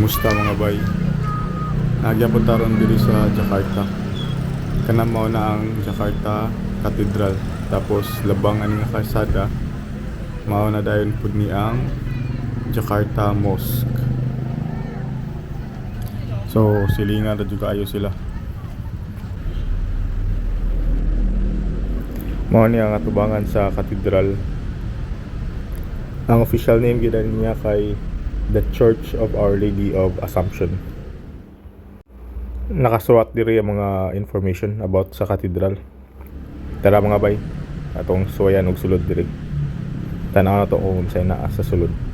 Musta mga bay? Nagyapon taron diri sa Jakarta. Kanang mao na ang Jakarta Cathedral. Tapos labang ani nga kalsada mao na dayon pud ni ang Jakarta Mosque. So silingan ra jud kaayo sila. Mao ni ang atubangan sa katedral. Ang official name gid niya kay The Church of Our Lady of Assumption. Nakasuwat diri ang mga information about sa katedral. Tara mga bay, atong suwayan og sulod diri. Tanaw na to kung unsay sa sulod.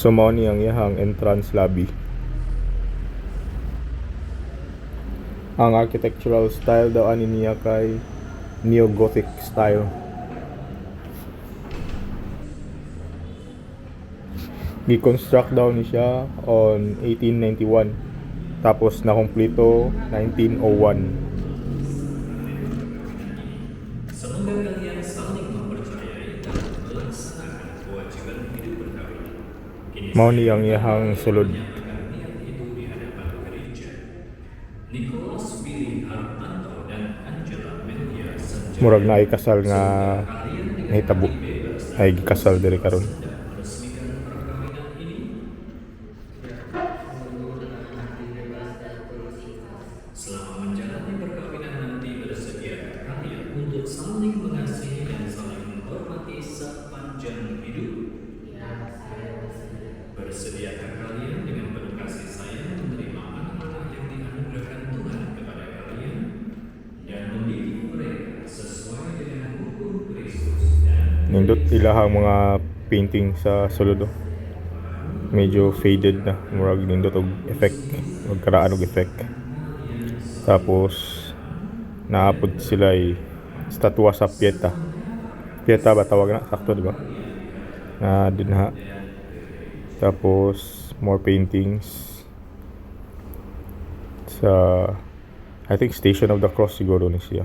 So mao ni ang iyahang entrance lobby. Ang architectural style daw ani niya kay Neo-Gothic style. Gi-construct daw ni siya on 1891 tapos na kumpleto 1901. Semoga kalian saling mempercayai dan melaksanakan kewajiban hidup berkawinan. Kini Mount Yang iyahang sulod. Murag na kasal nga nahitabo. Ay gikasal diri karon. untuk saling mengasihi dan saling menghormati Bersediakah kalian dengan penuh kasih sayang menerima anak-anak yang dianugerahkan Tuhan kepada kalian dan mendidik mereka sesuai dengan hukum Kristus dan Nindot ilahang mga painting sa sulod oh. Medyo faded na, murag nindot og effect, magkaraan og effect. Tapos naapod sila ay statwa sa Pieta. Pieta ba tawag na? Sakto, di ba? Na dinha. Tapos more paintings sa I think Station of the Cross siguro ni siya.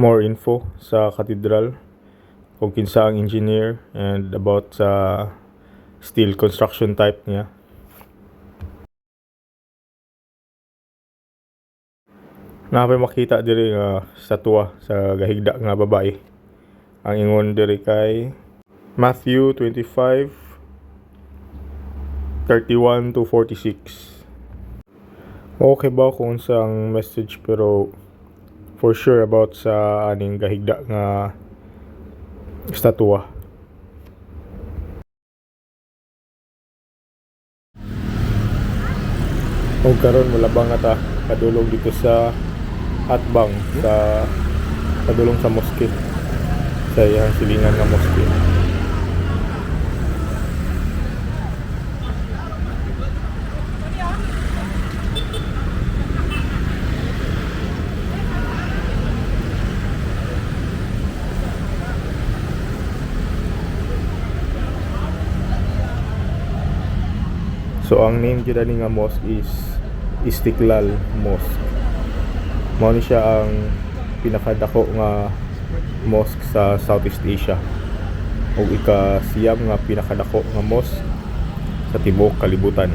more info sa katedral kung kinsa ang engineer and about sa steel construction type niya. Napay makita diri nga statwa sa gahigda nga babae. Ang ingon diri kay Matthew 25 31 to 46. Okay ba kung sang message pero for sure about sa aning gahigda nga statwa. O karon malabang na ta kadulong dito sa Atbang sa kadulong sa moske sa iyang silingan nga moske. So ang name gyud nga mosque is Istiklal Mosque. Mao ni siya ang pinakadako nga mosque sa Southeast Asia. O ika siyam nga pinakadako nga mosque sa tibuok kalibutan.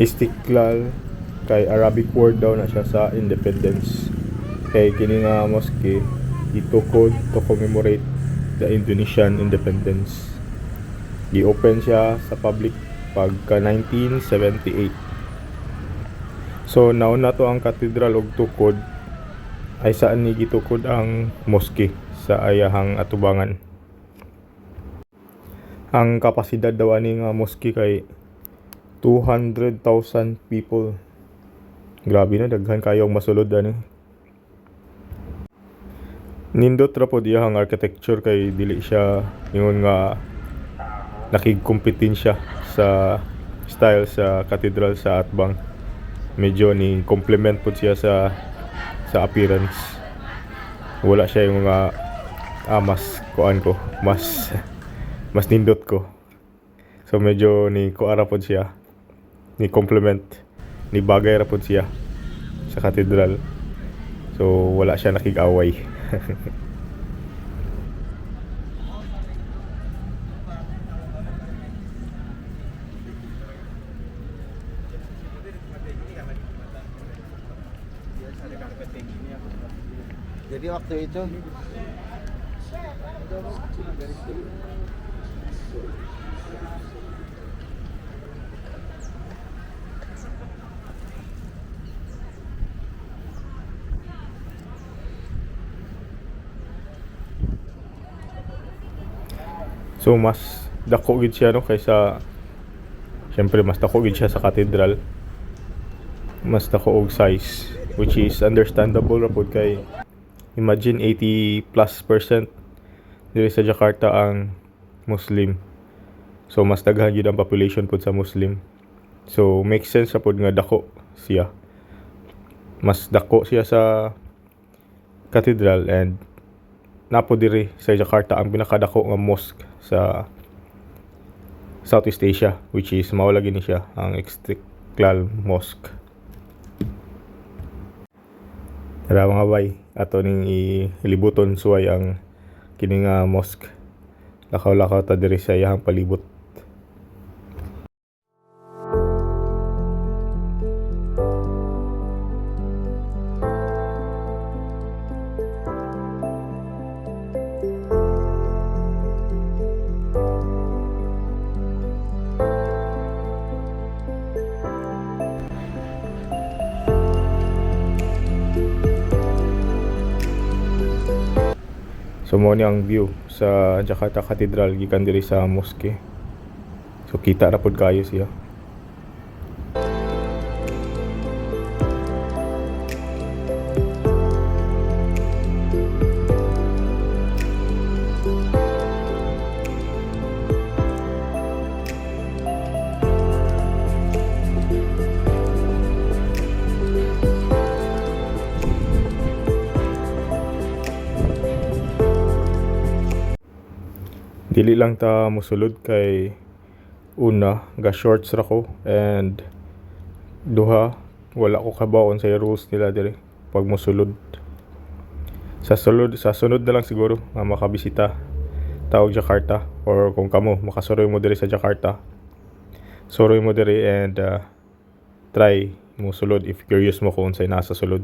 Istiklal kay Arabic word daw na siya sa independence. Kay kini nga mosque itukod to commemorate the Indonesian independence. Gi-open siya sa public pagka 1978. So nauna to ang katedral og tukod ay saan ni gitukod ang moske sa ayahang atubangan. Ang kapasidad daw ani nga moske kay 200,000 people. Grabe na, daghan kayong masulod ano. Nindot ra po diyang architecture kay dili siya ingon nga nakigkompetensya sa style sa cathedral sa Atbang. Medyo ni complement po siya sa sa appearance. Wala siya yung mga ah, mas kuan ko, mas mas nindot ko. So medyo ni kuara po siya. Ni complement ni bagay ra po siya sa cathedral. So wala siya nakig-away. Geri hafta eğitim. So mas dako gid siya no kaysa Siyempre mas dako gid siya sa cathedral. Mas dako og size which is understandable ra pod kay imagine 80 plus percent diri sa Jakarta ang Muslim. So mas daghan gyud ang population pod sa Muslim. So makes sense ra pod nga dako siya. Mas dako siya sa cathedral and napo diri sa Jakarta ang pinakadako nga mosque sa Southeast Asia which is mao lagi ni siya ang Istiklal Mosque. Tara mga bay, ato ning ilibuton suway ang kini nga mosque. Lakaw-lakaw ta diri sa iyang palibot. So mo ni ang view sa Jakarta Cathedral gikan diri sa mosque. So kita ra pod kayo siya. Dili lang ta mosulod kay una ga shorts ra ko and duha wala ko kabaon sa rules nila dire pag mosulod. Sa sulod sa sunod na lang siguro nga makabisita tawag Jakarta or kung kamo makasuroy mo dire sa Jakarta. Suroy mo dire and uh, try mo sulod if curious mo kung unsay nasa sulod.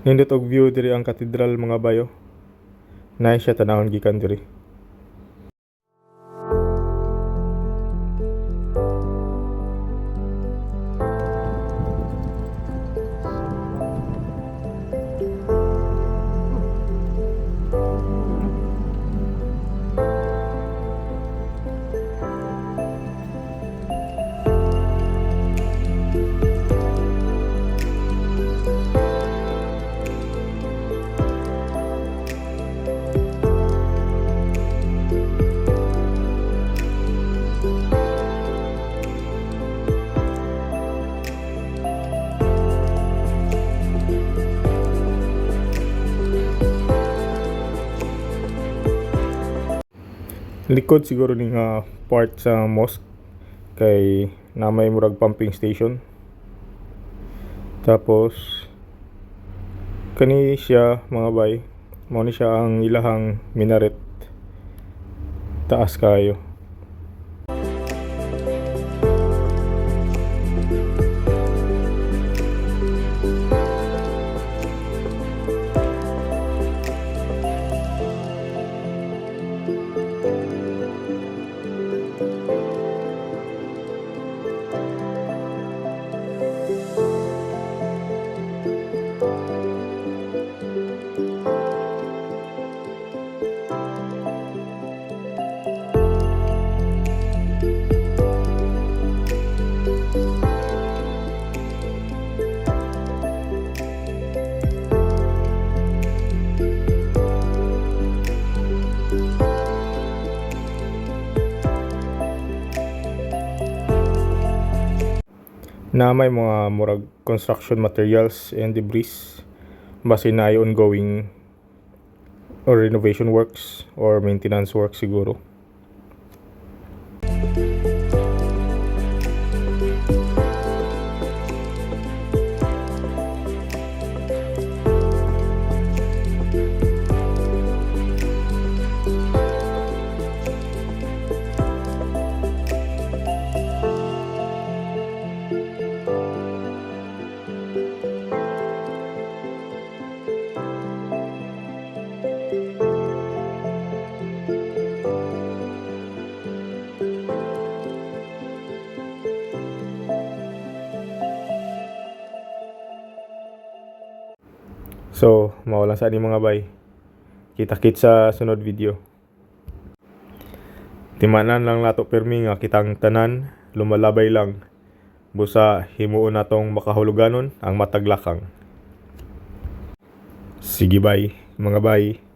Nindot og view diri ang katedral mga bayo. Na siya tanahon gikan diri. Likod siguro ning nga part sa mosque kay na may murag pumping station. Tapos kani siya mga bay mao ni siya ang ilahang minaret. Taas kayo na may mga murag construction materials and debris base na ongoing or renovation works or maintenance works siguro So, mawala sa aning mga bay. Kita-kit sa sunod video. Timanan lang nato permi nga kitang tanan lumalabay lang. Busa himuon natong makahuluganon ang mataglakang. Sige bay, mga bay.